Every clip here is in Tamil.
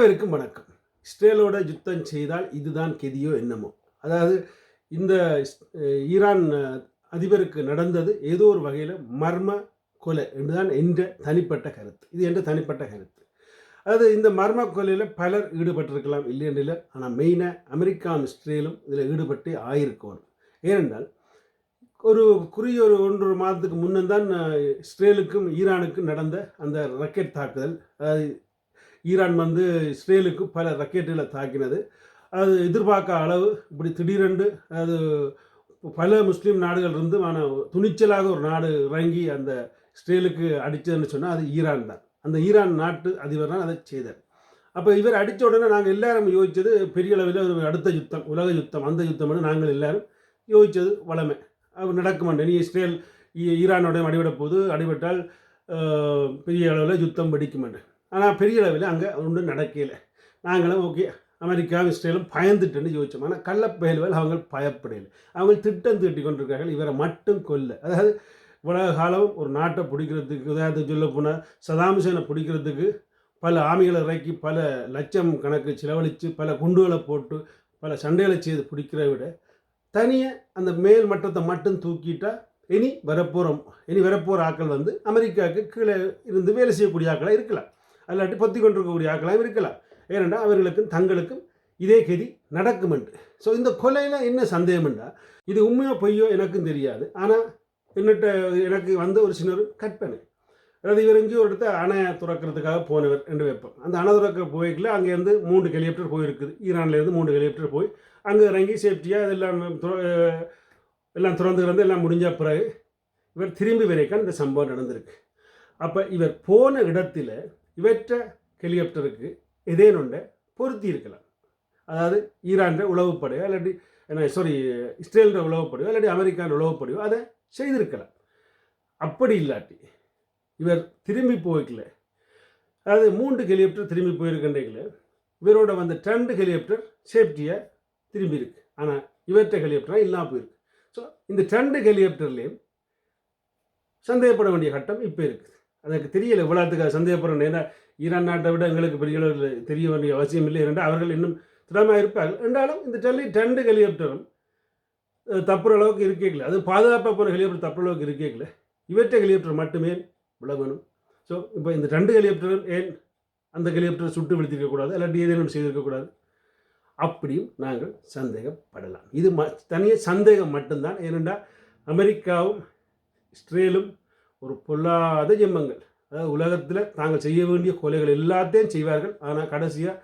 அனைவருக்கும் வணக்கம். இஸ்ரேலோட யுத்தம் செய்தால் இதுதான் கெதியோ என்னமோ. அதாவது இந்த ஈரான் அதிபருக்கு நடந்தது ஏதோ ஒரு வகையில் மர்ம கொலை என்றுதான் என்ற தனிப்பட்ட கருத்து. இது என்ற தனிப்பட்ட கருத்து. அதாவது இந்த மர்ம கொலையில் பலர் ஈடுபட்டிருக்கலாம் இல்லையென்றில் ஆனால் மெயினாக அமெரிக்காவும் இஸ்ரேலும் இதில் ஈடுபட்டு ஆயிருக்கணும். ஏனென்றால் ஒரு குறுகிய ஒரு ஒன்றரை மாதத்துக்கு முன்னே தான் இஸ்ரேலுக்கும் ஈரானுக்கும் நடந்த அந்த ராக்கெட் தாக்குதல் அதாவது ஈரான் வந்து இஸ்ரேலுக்கு பல ராக்கெட்டுகளை தாக்கினது. அது எதிர்பார்க்க அளவு இப்படி திடீரென்று அது பல முஸ்லீம் நாடுகள் இருந்து ஆனால் துணிச்சலாக ஒரு நாடு இறங்கி அந்த இஸ்ரேலுக்கு அடித்ததுன்னு சொன்னால் அது ஈரான் தான். அந்த ஈரான் நாட்டு அதிபர் தான் அதை செய்தார். அப்போ இவர் அடித்த உடனே நாங்கள் எல்லாரும் யோசித்தது பெரிய அளவில் ஒரு அடுத்த யுத்தம் உலக யுத்தம் அந்த யுத்தம்னு நாங்கள் எல்லாரும் யோசித்தது வளமை. அவர் நடக்க மாட்டேன் நீ இஸ்ரேல் ஈரானோட அடிபட போது அடிபட்டால் பெரிய அளவில் யுத்தம் வெடிக்க மாட்டேன் ஆனால் பெரிய அளவில் அங்கே ஒன்றும் நடக்கல. நாங்களும் ஓகே அமெரிக்காவும் இஸ்ரேலும் பயந்துட்டுன்னு யோசிச்சோம். ஆனால் கள்ளப்பயல்கள் அவங்க பயப்படலை. அவங்க திட்டம் தீட்டி கொண்டிருக்கார்கள் இவரை மட்டும் கொல்ல. அதாவது உலக காலம் ஒரு நாட்டை பிடிக்கிறதுக்கு உதாரணத்துக்கு சொல்ல போனால் சதாம் ஹுசேனை பிடிக்கிறதுக்கு பல ஆமிகளை இறக்கி பல லட்சம் கணக்கு செலவழித்து பல குண்டுகளை போட்டு பல சண்டைகளை செய்து பிடிக்கிறத விட தனியாக அந்த மேல் மட்டத்தை மட்டும் தூக்கிட்டால் இனி வரப்போகிறோம் இனி வரப்போகிற ஆட்கள் வந்து அமெரிக்காவுக்கு கீழே இருந்து வேலை செய்யக்கூடிய ஆட்களாக இருக்கலாம். அல்லாட்டி பொத்தி கொண்டிருக்கக்கூடிய ஆக்களாகவும் இருக்கலாம். ஏனென்றால் அவர்களுக்கும் தங்களுக்கும் இதே கதி நடக்கும் என்று ஸோ இந்த கொலையில் என்ன சந்தேகம்ண்டா இது உண்மையோ பொய்யோ எனக்கும் தெரியாது. ஆனால் என்னட்ட எனக்கு வந்த ஒரு சின்ன ஒரு கற்பனை. அதாவது இவர் எங்கேயோ ஒரு இடத்த அணை துறக்கிறதுக்காக போனவர் என்று வைப்போம். அந்த அணை துறக்க போய்க்கல அங்கேருந்து மூன்று ஹெலிகாப்டர் போயிருக்குது. ஈரான்லேருந்து மூன்று ஹெலிகாப்டர் போய் அங்கே இறங்கி சேஃப்டியாக அதெல்லாம் துற- எல்லாம் திறந்து கிடந்து எல்லாம் முடிஞ்ச பிறகு இவர் திரும்பி வரைக்கும் இந்த சம்பவம் நடந்திருக்கு. அப்போ இவர் போன இடத்துல இவற்ற ஹெலிகாப்டருக்கு இதேனொண்டை பொருத்தி இருக்கலாம் அதாவது ஈரான் உளவுப்படையோ இல்லாட்டி என்ன சாரி இஸ்ரேலின் உளவுப்படையோ இல்லாட்டி அமெரிக்கான உளவுப்படையோ அதை செய்திருக்கலாம். அப்படி இல்லாட்டி இவர் திரும்பி போய்க்கல. அதாவது மூன்று ஹெலிகாப்டர் திரும்பி போயிருக்கின்றீங்களே இவரோட வந்த ரெண்டு ஹெலிகாப்டர் சேஃப்டியாக திரும்பி இருக்கு. ஆனால் இவற்ற ஹெலிகாப்டராக இல்லாமல் போயிருக்கு. ஸோ இந்த ரெண்டு ஹெலிகாப்டர்லேயும் சந்தேகப்பட வேண்டிய கட்டம் இப்போ இருக்குது அதுக்கு தெரியல இவ்வளோத்துக்கு சந்தேகப்படுறேன் ஏன்னா ஈரான் நாட்டை விட எங்களுக்கு பெரிய அளவில் தெரிய வேண்டிய அவசியம் இல்லை என்றால் அவர்கள் இன்னும் திடமாக இருப்பார்கள். என்றாலும் இந்த டெல்லி ரெண்டு ஹெலிகாப்டரும் தப்புற அளவுக்கு இருக்கேக்கல அது பாதுகாப்பாக போகிற ஹெலிகாப்டர் தப்புற அளவுக்கு இருக்கேக்கல இவற்றை ஹெலிகாப்டர் மட்டுமே விளங்கணும். ஸோ இப்போ இந்த ரெண்டு ஹெலிகாப்டரும் ஏன் அந்த ஹெலிகாப்டர் சுட்டு விழுத்திருக்கக்கூடாது? இல்லாட்டி ஏதேனும் செய்திருக்கக்கூடாது? அப்படியும் நாங்கள் சந்தேகப்படலாம். இது ம தனியாக சந்தேகம் மட்டும்தான். ஏனென்றால் அமெரிக்காவும் இஸ்ரேலும் ஒரு பொல்லாத ஜெம்மங்கள் அதாவது உலகத்தில் தாங்கள் செய்ய வேண்டிய கொலைகள் எல்லாத்தையும் செய்வார்கள். ஆனால் கடைசியாக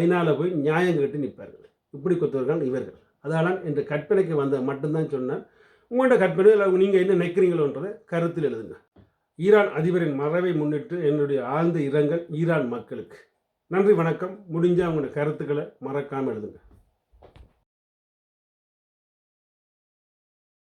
ஐநாவில் போய் நியாயம் கேட்டு நிற்பார்கள் இப்படி கொத்தவர்கள் இவர்கள். அதனால் இந்த கற்பனைக்கு வந்த மட்டும்தான் சொன்னால் உங்களோட கற்பனை இல்லை நீங்கள் என்ன நினைக்கிறீங்களோன்றதை கருத்தில் எழுதுங்க. ஈரான் அதிபரின் மறைவை முன்னிட்டு என்னுடைய ஆழ்ந்த இரங்கல் ஈரான் மக்களுக்கு. நன்றி வணக்கம். முடிஞ்சால் உங்களோட கருத்துக்களை மறக்காமல் எழுதுங்க.